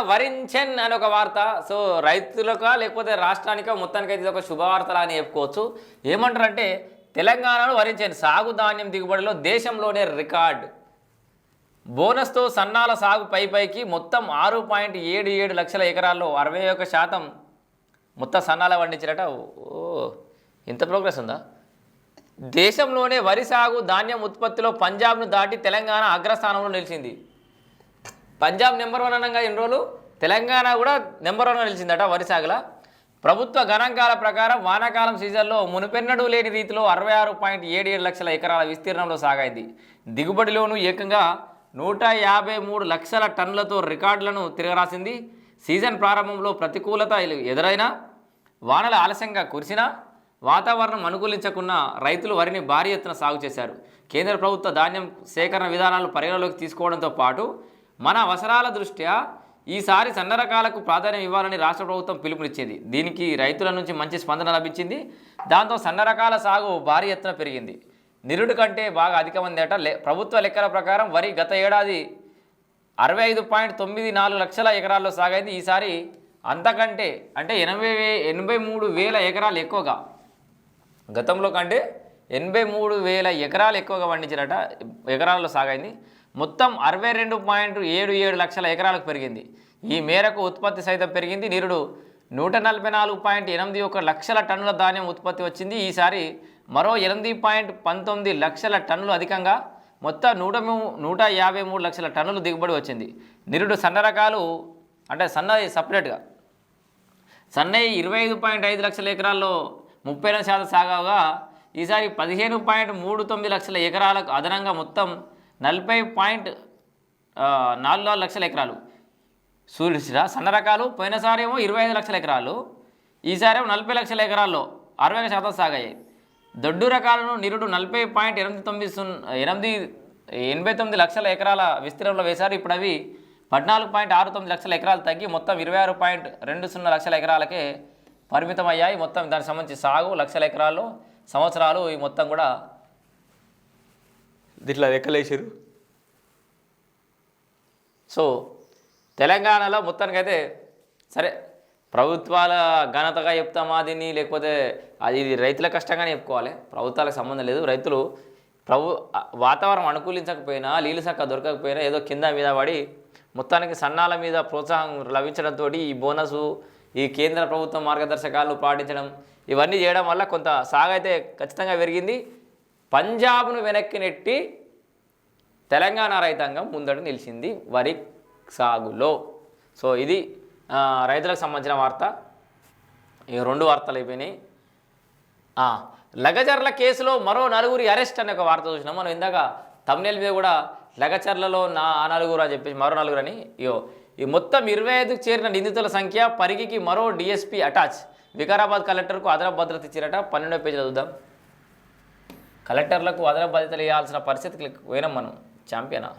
వరించెన్ అని ఒక వార్త. సో రైతులకా లేకపోతే రాష్ట్రానికో మొత్తానికైతే ఇది ఒక శుభవార్తలా అని చెప్పుకోవచ్చు. ఏమంటారంటే తెలంగాణలో వరించెన్ సాగు ధాన్యం దిగుబడిలో దేశంలోనే రికార్డ్. బోనస్తో సన్నాల సాగు పై పైకి మొత్తం ఆరు పాయింట్ ఏడు ఏడు లక్షల ఎకరాల్లో అరవై ఒక శాతం మొత్తం సన్నాల పండించారట. ఓ ఇంత ప్రోగ్రెస్ ఉందా? దేశంలోనే వరి సాగు ధాన్యం ఉత్పత్తిలో పంజాబ్ను దాటి తెలంగాణ అగ్రస్థానంలో నిలిచింది. పంజాబ్ నెంబర్ వన్ అనగా ఎన్ని రోజులు? తెలంగాణ కూడా నెంబర్ వన్ నిలిచిందట వరి సాగుల ప్రభుత్వ గణాంకాల ప్రకారం వానాకాలం సీజన్లో మునుపెన్నడూ లేని రీతిలో అరవై ఆరు పాయింట్ ఏడు ఏడు లక్షల ఎకరాల విస్తీర్ణంలో సాగైంది దిగుబడిలోనూ ఏకంగా నూట యాభై మూడు లక్షల టన్నులతో రికార్డులను తిరగరాసింది. సీజన్ ప్రారంభంలో ప్రతికూలత ఎదురైనా వానల ఆలస్యంగా కురిసినా వాతావరణం అనుకూలించకున్న రైతులు వరిని భారీ ఎత్తున సాగు చేశారు. కేంద్ర ప్రభుత్వ ధాన్యం సేకరణ విధానాలు పరిగణలోకి తీసుకోవడంతో పాటు మన అవసరాల దృష్ట్యా ఈసారి సన్న రకాలకు ప్రాధాన్యం ఇవ్వాలని రాష్ట్ర ప్రభుత్వం పిలుపునిచ్చింది. దీనికి రైతుల నుంచి మంచి స్పందన లభించింది. దాంతో సన్న రకాల సాగు భారీ ఎత్తున పెరిగింది. నిరుడు కంటే బాగా అధికమంది అట లే ప్రభుత్వ లెక్కల ప్రకారం వరి గత ఏడాది అరవై ఐదు పాయింట్ తొమ్మిది నాలుగు లక్షల ఎకరాల్లో సాగైంది. ఈసారి అంతకంటే అంటే ఎనభై వే ఎనభై మూడు వేల ఎకరాలు ఎక్కువగా. గతంలో కంటే ఎనభై మూడు వేల ఎకరాలు ఎక్కువగా పండించారట ఎకరాల్లో సాగైంది. మొత్తం అరవై రెండు పాయింట్ ఏడు ఏడు లక్షల ఎకరాలకు పెరిగింది. ఈ మేరకు ఉత్పత్తి సైతం పెరిగింది. నిరుడు నూట నలభై నాలుగు పాయింట్ ఎనిమిది ఒక లక్షల టన్నుల ధాన్యం ఉత్పత్తి వచ్చింది. ఈసారి మరో ఎనిమిది పాయింట్ పంతొమ్మిది లక్షల టన్నులు అధికంగా మొత్తం నూట నూట యాభై మూడు లక్షల టన్నులు దిగుబడి వచ్చింది. నిరుడు సన్న రకాలు అంటే సన్న సపరేట్గా. సన్నయ్య ఇరవై ఐదు పాయింట్ ఐదు లక్షల ఎకరాల్లో ముప్పై శాతం సాగగా ఈసారి పదిహేను పాయింట్ మూడు తొమ్మిది లక్షల ఎకరాలకు అదనంగా మొత్తం నలభై పాయింట్ నాలుగు నాలుగు లక్షల ఎకరాలు. సూర్యుడు సన్న రకాలు పోయినసారి ఏమో ఇరవై ఐదు లక్షల ఎకరాలు. ఈసారి ఏమో నలభై లక్షల ఎకరాల్లో అరవై ఒక శాతం సాగాయి. దొడ్డు రకాలను నిరుడు నలభై పాయింట్ ఎనిమిది తొమ్మిది సున్నా ఎనిమిది ఎనభై తొమ్మిది లక్షల ఎకరాల విస్తీర్ణంలో వేశారు. ఇప్పుడు అవి పద్నాలుగు పాయింట్ ఆరు తొమ్మిది లక్షల ఎకరాలు తగ్గి మొత్తం ఇరవై ఆరు పాయింట్ రెండు సున్నా లక్షల ఎకరాలకే పరిమితం అయ్యాయి మొత్తం దానికి సంబంధించి సాగు లక్షల ఎకరాలు సంవత్సరాలు ఈ మొత్తం కూడా దీంట్లో లెక్కలేసారు సో తెలంగాణలో మొత్తానికైతే సరే ప్రభుత్వాల ఘనతగా చెప్తామా దీన్ని? లేకపోతే అది రైతుల కష్టంగానే చెప్పుకోవాలి. ప్రభుత్వాలకు సంబంధం లేదు. రైతులు ప్రభు వాతావరణం అనుకూలించకపోయినా నీళ్ళు సక్క దొరకకపోయినా ఏదో కింద మీద పడి మొత్తానికి సన్నాల మీద ప్రోత్సాహం లభించడంతో ఈ బోనసు ఈ కేంద్ర ప్రభుత్వ మార్గదర్శకాలు పాటించడం ఇవన్నీ చేయడం వల్ల కొంత సాగు అయితే ఖచ్చితంగా పెరిగింది. పంజాబ్ను వెనక్కి నెట్టి తెలంగాణ రైతాంగం ముందడు నిలిచింది వరి సాగులో. సో ఇది రైతులకు సంబంధించిన వార్త. ఈ రెండు వార్తలు అయిపోయినాయి. లగజర్ల లగచర్ల కేసులో మరో నలుగురి అరెస్ట్ అనే ఒక వార్త చూసినాం. మనం ఇందాక తమిళ మీద కూడా లగచర్లలో నా నలుగురు అని చెప్పేసి మరో నలుగురు అని ఇయో ఈ మొత్తం ఇరవై ఐదుకు చేరిన నిందితుల సంఖ్య పరిగికి మరో డిఎస్పీ అటాచ్. వికారాబాద్ కలెక్టర్కు అదనపు భద్రత ఇచ్చారట. పన్నెండో పేజీలో చూద్దాం. కలెక్టర్లకు అదనపు బాధ్యతలు ఇవ్వాల్సిన పరిస్థితికి పోయినాం మనం. ఛాంపియనా?